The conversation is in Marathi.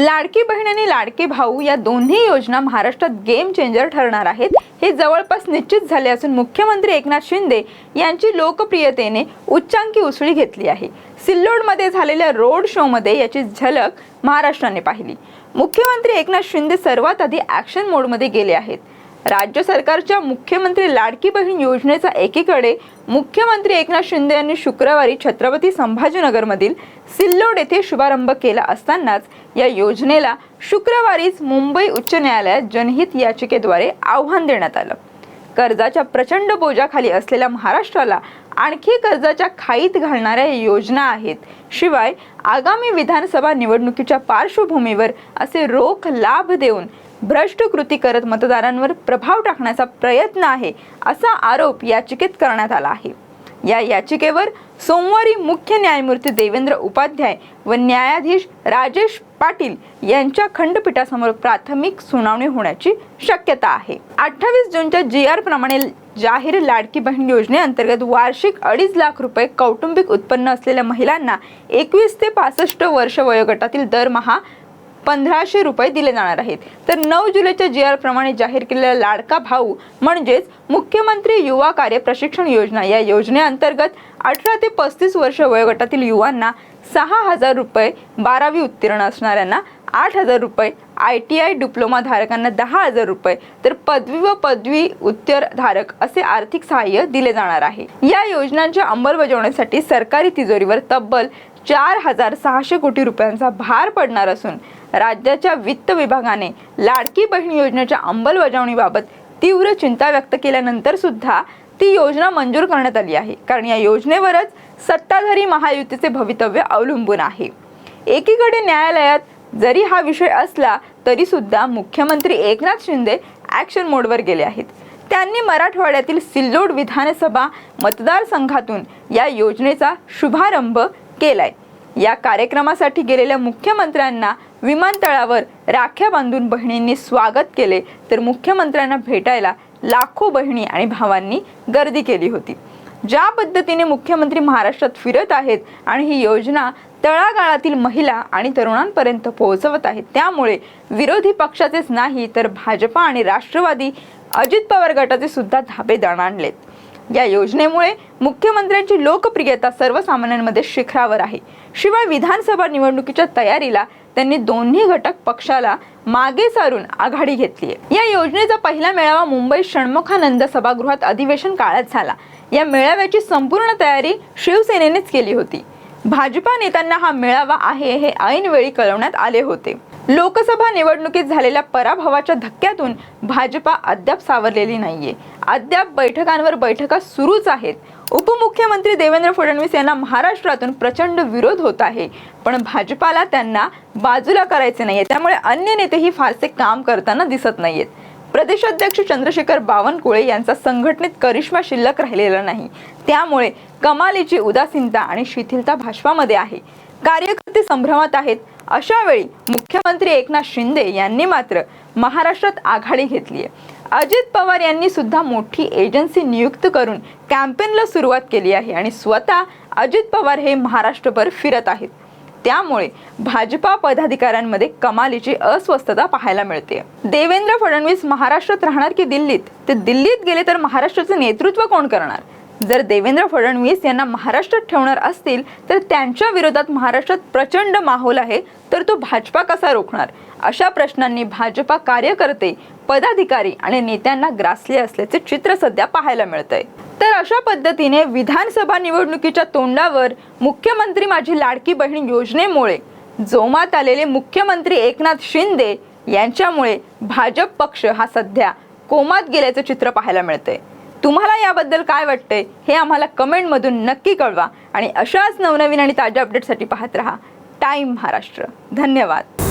लाडकी बहीण आणि लाडके भाऊ या दोन्ही योजना महाराष्ट्रात गेम चेंजर ठरणार आहेत. हे जवळपास निश्चित झाले असून मुख्यमंत्री एकनाथ शिंदे यांची लोकप्रियतेने उच्चांकी उसळी घेतली आहे. सिल्लोडमध्ये झालेल्या रोड शोमध्ये याची झलक महाराष्ट्राने पाहिली. मुख्यमंत्री एकनाथ शिंदे सर्वात आधी ॲक्शन मोडमध्ये गेले आहेत. राज्य सरकारच्या मुख्यमंत्री लाडकी बहीण योजनेचा एकीकडे मुख्यमंत्री एकनाथ शिंदे यांनी शुक्रवारी छत्रपती संभाजीनगरमधील सिल्लोड येथे शुभारंभ केला असतानाच या योजनेला शुक्रवारीच मुंबई उच्च न्यायालयात जनहित याचिकेद्वारे आव्हान देण्यात आलं. कर्जाच्या प्रचंड बोजाखाली असलेल्या महाराष्ट्राला आणखी कर्जाच्या खाईत घालणाऱ्या योजना आहेत. शिवाय आगामी विधानसभा निवडणुकीच्या पार्श्वभूमीवर असे रोख लाभ देऊन भ्रष्ट कृती करत मतदारांवर प्रभाव टाकण्याचा प्रयत्न आहे असा आरोप याचिकेत करण्यात आला आहे. या याचिकेवर सोमवारी मुख्य न्यायमूर्ती देवेंद्र उपाध्याय व न्यायाधीश राजेश पाटील यांच्या खंडपीठासमोर प्राथमिक सुनावणी होण्याची शक्यता आहे. अठ्ठावीस जूनच्या जी आर प्रमाणे जाहीर लाडकी बहीण योजनेअंतर्गत वार्षिक अडीच लाख रुपये कौटुंबिक उत्पन्न असलेल्या महिलांना एकवीस ते पासष्ट वर्ष वयोगटातील दरमहा पंधराशे रुपये दिले जाणार आहेत. तर नऊ जुलैच्या जी आर प्रमाणे जाहीर केलेला लाडका भाऊ म्हणजेच मुख्यमंत्री युवा कार्य प्रशिक्षण योजना या योजनेअंतर्गत अठरा ते पस्तीस वर्ष वयोगटातील युवांना सहा हजार रुपये बारावी उत्तीर्ण असणाऱ्यांना आठ हजार रुपये आय टी आय डिप्लोमा धारकांना दहा हजार रुपये तर पदवी व पदवी उत्तर धारक असे आर्थिक सहाय्य दिले जाणार आहे. या योजनांच्या अंमलबजावणीसाठी सरकारी तिजोरीवर तब्बल चार हजार सहाशे कोटी रुपयांचा भार पडणार असून राज्याच्या वित्त विभागाने लाडकी बहीण योजनेच्या अंमलबजावणीबाबत तीव्र चिंता व्यक्त केल्यानंतर सुद्धा ती योजना मंजूर करण्यात आली आहे. कारण या योजनेवरच सत्ताधारी महायुतीचे भवितव्य अवलंबून आहे. एकीकडे न्यायालयात जरी हा विषय असला तरी सुद्धा मुख्यमंत्री एकनाथ शिंदे ॲक्शन मोडवर गेले आहेत. त्यांनी मराठवाड्यातील सिल्लोड विधानसभा मतदारसंघातून या योजनेचा शुभारंभ केलाय. या कार्यक्रमासाठी गेलेल्या मुख्यमंत्र्यांना विमानतळावर राख्या बांधून बहिणींनी स्वागत केले. तर मुख्यमंत्र्यांना भेटायला लाखो बहिणी आणि भावांनी गर्दी केली होती. ज्या पद्धतीने मुख्यमंत्री महाराष्ट्रात फिरत आहेत आणि ही योजना तळागाळातील महिला आणि तरुणांपर्यंत पोहोचवत आहेत त्यामुळे विरोधी पक्षाचेच नाही तर भाजपा आणि राष्ट्रवादी अजित पवार गटाचे सुद्धा धाबे दणाणलेत. या योजनेमुळे मुख्यमंत्र्यांची लोकप्रियता सर्वसामान्यांमध्ये शिखरावर आहे. शिवाय विधानसभा निवडणुकीच्या तयारीला त्यांनी दोन्ही घटक पक्षाला मागे सारून आघाडी घेतली आहे. या योजनेचा पहिला मेळावा मुंबई षण्मुखानंद सभागृहात अधिवेशन काळात झाला. या मेळाव्याची संपूर्ण तयारी शिवसेनेनेच केली होती. भाजपा नेत्यांना हा मेळावा आहे हे ऐनवेळी कळवण्यात आले होते. लोकसभा निवडणुकीत झालेल्या पराभवाच्या धक्क्यातून भाजपा अद्याप सावरलेली नाहीये. अद्याप बैठकांवर बैठका सुरूच आहेत. उपमुख्यमंत्री देवेंद्र फडणवीस यांना महाराष्ट्रातून प्रचंड विरोध होत आहे. पण भाजपाला त्यांना बाजूला करायचे नाहीये. त्यामुळे अन्य नेतेही फारसे काम करताना दिसत नाहीयेत. प्रदेशाध्यक्ष चंद्रशेखर बावनकुळे यांचा संघटनेत करिश्मा शिल्लक राहिलेला नाही. त्यामुळे कमालीची उदासीनता आणि शिथिलता भाजपामध्ये आहे. कार्यकर्ते संभ्रमात आहेत. अशा वेळी मुख्यमंत्री एकनाथ शिंदे यांनी मात्र महाराष्ट्रात आघाडी घेतली आहे अजित पवार यांनी सुद्धा मोठी एजन्सी नियुक्त करून कॅम्पेनला सुरुवात केली आहे आणि स्वतः अजित पवार हे महाराष्ट्रभर फिरत आहेत. त्यामुळे भाजपा पदाधिकाऱ्यांमध्ये कमालीची अस्वस्थता पाहायला मिळते. देवेंद्र फडणवीस महाराष्ट्रात राहणार की दिल्लीत? ते दिल्लीत गेले तर महाराष्ट्राचे नेतृत्व कोण करणार? जर देवेंद्र फडणवीस यांना महाराष्ट्रात ठेवणार असतील तर त्यांच्या विरोधात महाराष्ट्रात प्रचंड माहोल आहे तर तो भाजपा कसा रोखणार? अशा प्रश्नांनी भाजपा कार्यकर्ते पदाधिकारी आणि नेत्यांना ग्रासले असल्याचे चित्र सध्या पाहायला मिळतंय. तर अशा पद्धतीने विधानसभा निवडणुकीच्या तोंडावर मुख्यमंत्री माझी लाडकी बहीण योजनेमुळे जोमात आलेले मुख्यमंत्री एकनाथ शिंदे यांच्यामुळे भाजप पक्ष हा सध्या कोमात गेल्याचं चित्र पाहायला मिळतंय. तुम्हाला याबद्दल काय वाटतंय हे आम्हाला कमेंटमधून नक्की कळवा आणि अशाच नवनवीन आणि ताज्या अपडेटसाठी पाहत रहा. टाईम महाराष्ट्र. धन्यवाद.